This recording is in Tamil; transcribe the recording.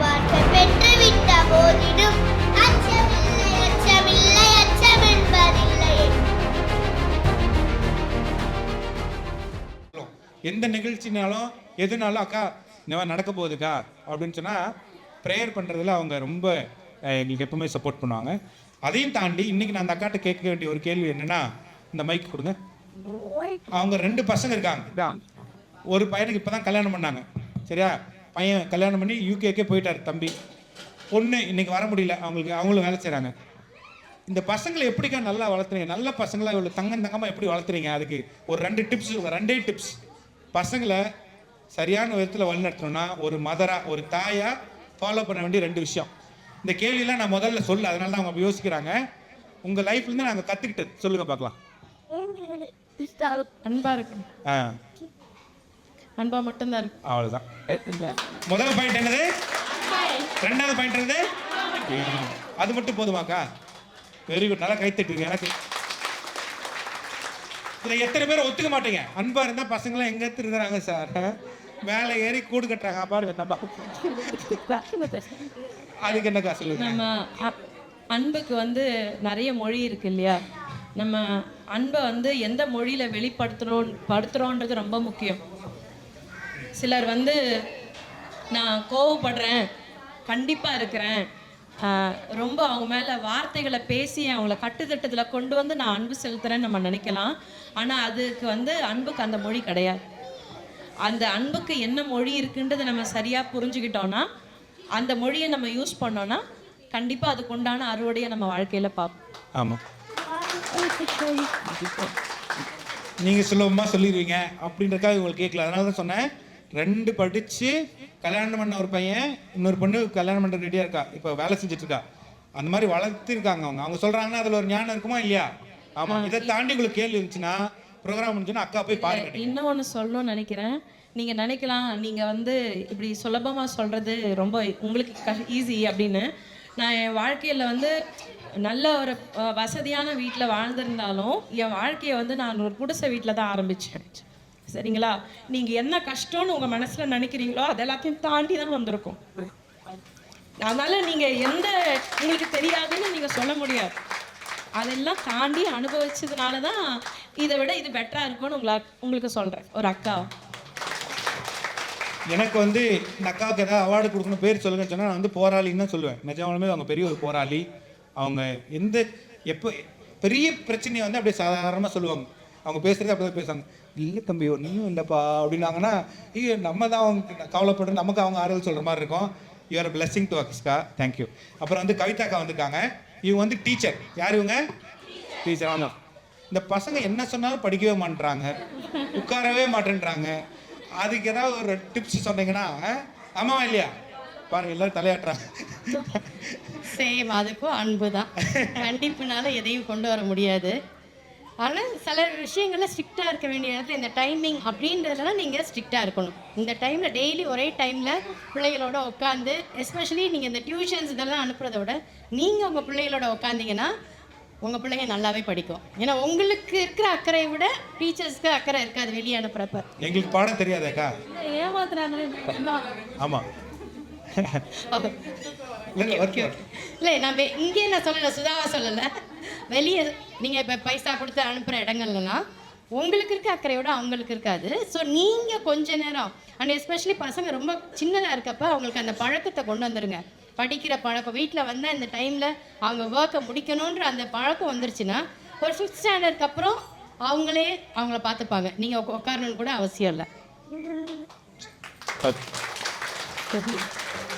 வாழ்க்கை பெற்றுவிட்ட அச்சமில்லை அச்சமில்லை அச்சம் எந்த நிகழ்ச்சினாலும் எதுனாலும் அக்கா இந்த மாதிரி நடக்க போகுதுக்கா? அப்படின்னு சொன்னால் ப்ரேயர் பண்ணுறதுல அவங்க ரொம்ப எங்களுக்கு எப்பவுமே சப்போர்ட் பண்ணுவாங்க. அதையும் தாண்டி இன்னைக்கு நான் அந்த அக்காட்ட கேட்க வேண்டிய ஒரு கேள்வி என்னன்னா இந்த மைக் கொடுங்க. அவங்க ரெண்டு பசங்க இருக்காங்க. ஒரு பையனுக்கு இப்போ தான் கல்யாணம் பண்ணாங்க. சரியா? பையன் கல்யாணம் பண்ணி யூகேக்கே போயிட்டார் தம்பி. பொண்ணு இன்னைக்கு வர முடியல. அவங்களுக்கு அவங்களும் வேலை செய்கிறாங்க இந்த பசங்களை எப்படிக்கா நல்லா வளர்த்துறீங்க? நல்ல பசங்களை இவ்வளோ தங்கம் தங்கமாக எப்படி வளர்த்துறீங்க அதுக்கு? ஒரு ரெண்டு டிப்ஸ் ரெண்டே டிப்ஸ் பசங்களை சரியான விதத்தில் வழிநடத்தணும்னா ஒரு மதராக ஒரு தாயாக ஃபாலோ பண்ண வேண்டிய ரெண்டு விஷயம். இந்த கேள்வியெல்லாம் நான் முதல்ல சொல்ல அதனால தான் அவங்க யோசிக்கிறாங்க. உங்கள் லைஃப்லேருந்து நாங்கள் கற்றுக்கிட்டது சொல்லுங்கள் பார்க்கலாம். அன்பா இருக்கணும். ஆ. அன்பா மட்டும்தான் இருக்கும் அவ்வளோதான் முதல் பாயிண்ட் என்னது? ரெண்டாவது பாயிண்ட் என்னது? அது மட்டும் போதுமாக்கா? வெரி குட் நல்லா கை தட்டுங்க எனக்கு. இதில் எத்தனை பேர் ஒத்துக்க மாட்டீங்க? அன்பா இருந்தா பசங்களாம் எங்க திருந்துறாங்க சார் மேலே ஏறி கூடு கட்டுறாங்க. பாருங்க தப்பா அதுக்கு என்னக்கா சொல்லுங்க? நம்ம அன்புக்கு வந்து நிறைய மொழி இருக்கு இல்லையா? நம்ம அன்பை வந்து எந்த மொழியில வெளிப்படுத்துறோம் படுத்துறோன்றது ரொம்ப முக்கியம். சிலர் வந்து நான் கோவப்படுறேன் கண்டிப்பாக இருக்கிறேன். ரொம்ப அவங்க மேலே வார்த்தைகளை பேசி அவங்கள கட்டுத்திட்டத்தில் கொண்டு வந்து நான் அன்பு செலுத்துறேன்னு நம்ம நினைக்கலாம். ஆனால் அதுக்கு வந்து அன்புக்கு அந்த மொழி கிடையாது. அந்த அன்புக்கு என்ன மொழி இருக்குன்றதை நம்ம சரியாக புரிஞ்சுக்கிட்டோன்னா அந்த மொழியை நம்ம யூஸ் பண்ணோன்னா கண்டிப்பாக அதுக்கு உண்டான அறுவடையை நம்ம வாழ்க்கையில் பார்ப்போம். ஆமாம் நீங்கள் சுலபமாக சொல்லிடுவீங்க அப்படின்றக்காக உங்களுக்கு கேட்கல. அதனால தான் சொன்னேன். ரெண்டு படித்து கல்யாணம் பண்ண ஒரு பையன் இன்னொரு பொண்ணு கல்யாணம் பண்ணுற ரெடியாக இருக்கா? இப்போ வேலை செஞ்சுட்டு இருக்கா அந்த மாதிரி வளர்த்துருக்காங்க அவங்க. அவங்க சொல்கிறாங்கன்னா அதில் ஒரு ஞானம் இருக்குமா இல்லையா? ஆமாம் இதை தாண்டி உங்களுக்கு கேள்வி இருந்துச்சுன்னா ப்ரோக்ராம் இருந்துச்சுன்னா அக்கா போய் பாருங்க இன்னும் ஒன்று சொல்லணும்னு நினைக்கிறேன். நீங்கள் நினைக்கலாம். நீங்கள் வந்து இப்படி சுலபமாக சொல்கிறது ரொம்ப உங்களுக்கு க ஈஸி அப்படின்னு. நான் என் வாழ்க்கையில் வந்து நல்ல ஒரு வசதியான வீட்டில் வாழ்ந்திருந்தாலும் என் வாழ்க்கையை வந்து நான் ஒரு குடிசை வீட்டில் தான் ஆரம்பித்தேன் சரிங்களா? நீங்கள் என்ன கஷ்டம்னு உங்கள் மனசில் நினைக்கிறீங்களோ அது எல்லாத்தையும் தாண்டி தான் வந்திருக்கும். அதனால நீங்கள் எந்த உங்களுக்கு தெரியாதுன்னு நீங்கள் சொல்ல முடியாது. அதெல்லாம் தாண்டி அனுபவிச்சதுனால தான் இதை விட இது பெட்டராக இருக்கும்னு உங்களை உங்களுக்கு சொல்கிறேன் ஒரு அக்கா. எனக்கு வந்து இந்த அக்காவுக்கு ஏதாவது அவார்டு கொடுக்கணும் பேர் சொல்லுங்கன்னு சொன்னால் நான் வந்து போராளின்னு தான் சொல்லுவேன். நிஜமாலுமே அவங்க பெரிய ஒரு போராளி. அவங்க எந்த எப்போ பெரிய பிரச்சனையை வந்து அப்படியே சாதாரணமாக சொல்லுவாங்க. அவங்க பேசுறது தான் பேசுவாங்க. இல்லை தம்பி ஒன்றும் இல்லைப்பா அப்படின்னாங்கன்னா ஐயோ நம்ம தான் அவங்க கவலைப்படுற நமக்கு அவங்க ஆறுதல் சொல்கிற மாதிரி இருக்கும். யூஆர் பிளெஸிங் டு அக்ஸ்கா தேங்க்யூ அப்புறம் வந்து கவிதாக்கா வந்திருக்காங்க. இவங்க வந்து டீச்சர் யார் இவங்க? டீச்சர் ஆமாம் இந்த பசங்க என்ன சொன்னாலும் படிக்கவே மாட்டேறாங்க உட்காரவே மாட்டேன்றாங்க. அதுக்கு ஏதாவது ஒரு டிப்ஸ் சொன்னீங்கன்னா ஆமாவா இல்லையா? பாருங்க எல்லாரும் தலையாட்டுறாங்க. சேம் அதுக்கும் அன்பு தான் கண்டிப்புனால எதையும் கொண்டு வர முடியாது. ஆனால் சில விஷயங்கள்ல ஸ்ட்ரிக்டாக இருக்க வேண்டிய இடத்துல இந்த டைமிங் அப்படின்றதுலாம் நீங்கள் ஸ்ட்ரிக்டாக இருக்கணும். இந்த டைமில் டெய்லி ஒரே டைமில் பிள்ளைகளோட உட்காந்து எஸ்பெஷலி நீங்கள் இந்த டியூஷன்ஸ் இதெல்லாம் அனுப்புறத விட நீங்கள் உங்கள் பிள்ளைகளோட உட்காந்தீங்கன்னா உங்கள் பிள்ளைங்க நல்லாவே படிக்கும். ஏன்னா உங்களுக்கு இருக்கிற அக்கறையை விட டீச்சர்ஸ்க்கு அக்கறை இருக்காது வெளியே அனுப்புகிறப்ப எங்களுக்கு பாடம் தெரியாதேக்கா? ஏமாத்துறாங்க ஆமாம் இல்லை ஓகே இல்லை நான் வெ- இங்கே நான் சொல்லலை சுதாவா சொல்லலை. வெளியே நீங்கள் இப்போ பைசா கொடுத்து அனுப்புகிற இடங்கள்லாம் உங்களுக்கு இருக்க அக்கறையோட அவங்களுக்கு இருக்காது. ஸோ நீங்கள் கொஞ்ச நேரம் அண்ட் எஸ்பெஷலி பசங்க ரொம்ப சின்னதாக இருக்கப்ப அவங்களுக்கு அந்த பழக்கத்தை கொண்டு வந்துருங்க. படிக்கிற பழக்கம் வீட்டில் வந்தால் இந்த டைமில் அவங்க ஒர்க்கை முடிக்கணுன்ற அந்த பழக்கம் வந்துருச்சுன்னா ஒரு ஃபிஃப்த் ஸ்டாண்டர்டுக்கு அப்புறம் அவங்களே அவங்கள பார்த்துப்பாங்க. நீங்கள் உட்காரணும்னு கூட அவசியம் இல்லை.